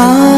Ah.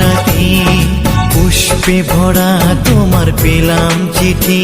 পুষ্পে ভরা তোমার পেলাম চিঠি।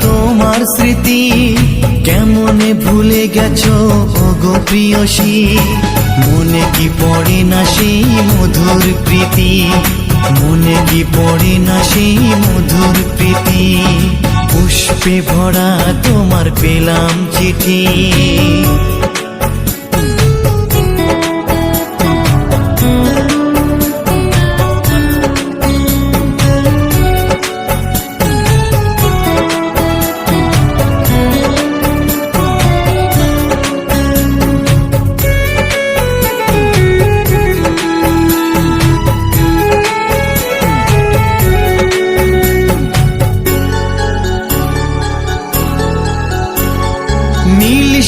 তোমার স্মৃতি কেমনে ভুলে গেছো? ওগো প্রিয়সী, মনে কি পড়ে না সেই মধুর প্রীতি? মনে কি পড়ে না সেই মধুর প্রীতি? পুষ্পে ভরা তোমার পেলাম চিঠি।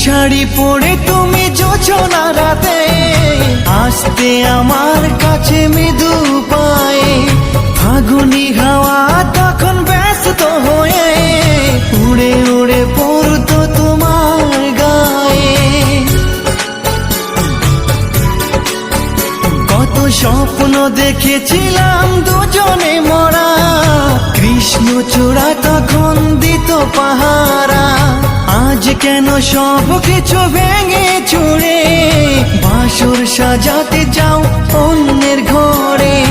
শাড়ি পরে তুমি যোচনা রাতে। আসতে আমার কাছে মৃদু পায়ে। ফাগুনি হাওয়া তখন ব্যস্ত হয়ে। উড়ে উড়ে পড়তো তোমার গায়ে। কত স্বপ্ন দেখেছিলাম দুজনে মরা। কৃষ্ণ চূড়া তখন দিত পাহারা। আজ কেন সব কিছু ভেঙে চুড়ে? বাসর সাজাতে যাও অন্যের ঘরে।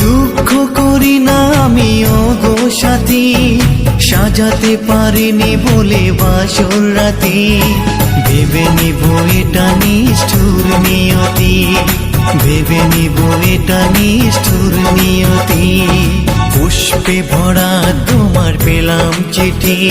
দুঃখ করি না আমি গো সাথী। সাজাতে পারিনি বলে বাসর রাতে। ভেবে নিব এটা নিষ্ঠুর নিয়তি। ভেবে নিব এটা নিষ্ঠুর নিয়তি। পুষ্পে ভরা তোমার পেলাম চিঠি।